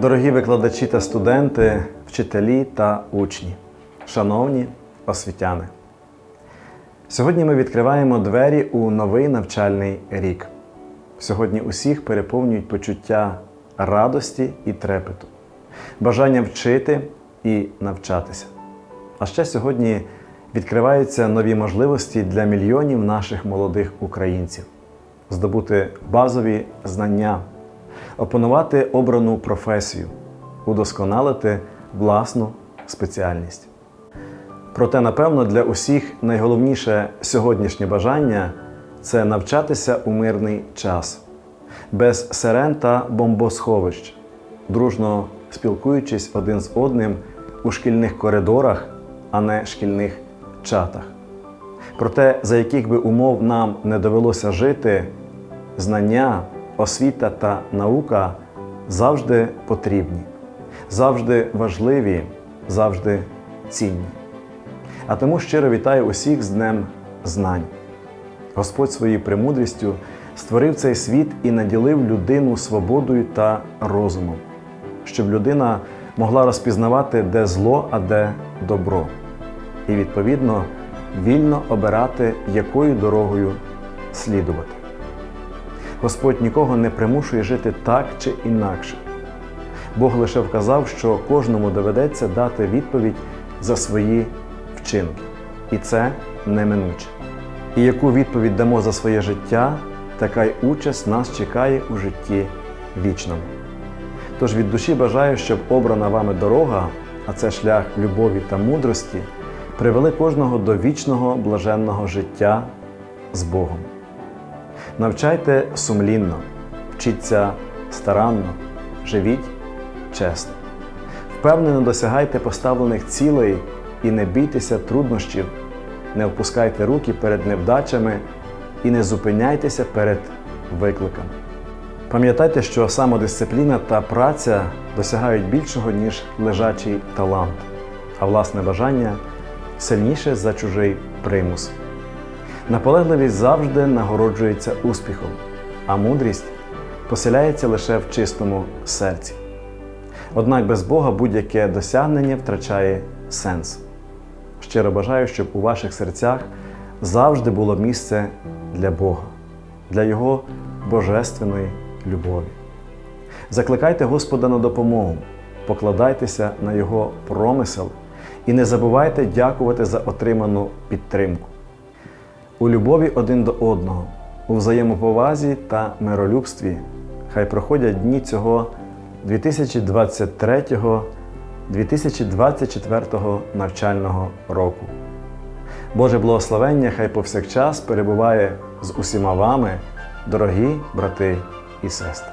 Дорогі викладачі та студенти, вчителі та учні, шановні освітяни. Сьогодні ми відкриваємо двері у новий навчальний рік. Сьогодні усіх переповнюють почуття радості і трепету, бажання вчити і навчатися. А ще сьогодні відкриваються нові можливості для мільйонів наших молодих українців здобути базові знання, опанувати обрану професію, удосконалити власну спеціальність. Проте, напевно, для усіх найголовніше сьогоднішнє бажання це навчатися у мирний час, без сирен та бомбосховищ, дружно спілкуючись один з одним у шкільних коридорах, а не шкільних чатах. Проте, за яких би умов нам не довелося жити, знання, освіта та наука завжди потрібні, завжди важливі, завжди цінні. А тому щиро вітаю усіх з Днем Знань. Господь своєю премудрістю створив цей світ і наділив людину свободою та розумом, щоб людина могла розпізнавати, де зло, а де добро, і, відповідно, вільно обирати, якою дорогою слідувати. Господь нікого не примушує жити так чи інакше. Бог лише вказав, що кожному доведеться дати відповідь за свої вчинки. І це неминуче. І яку відповідь дамо за своє життя, така й участь нас чекає у житті вічному. Тож від душі бажаю, щоб обрана вами дорога, а це шлях любові та мудрості, привели кожного до вічного блаженного життя з Богом. Навчайте сумлінно, вчіться старанно, живіть чесно. Впевнено досягайте поставлених цілей і не бійтеся труднощів, не опускайте руки перед невдачами і не зупиняйтеся перед викликами. Пам'ятайте, що самодисципліна та праця досягають більшого, ніж лежачий талант, а власне бажання сильніше за чужий примус. Наполегливість завжди нагороджується успіхом, а мудрість поселяється лише в чистому серці. Однак без Бога будь-яке досягнення втрачає сенс. Щиро бажаю, щоб у ваших серцях завжди було місце для Бога, для Його божественної любові. Закликайте Господа на допомогу, покладайтеся на Його промисел і не забувайте дякувати за отриману підтримку. У любові один до одного, у взаємоповазі та миролюбстві хай проходять дні цього 2023-2024 навчального року. Боже благословення хай повсякчас перебуває з усіма вами, дорогі брати і сестри.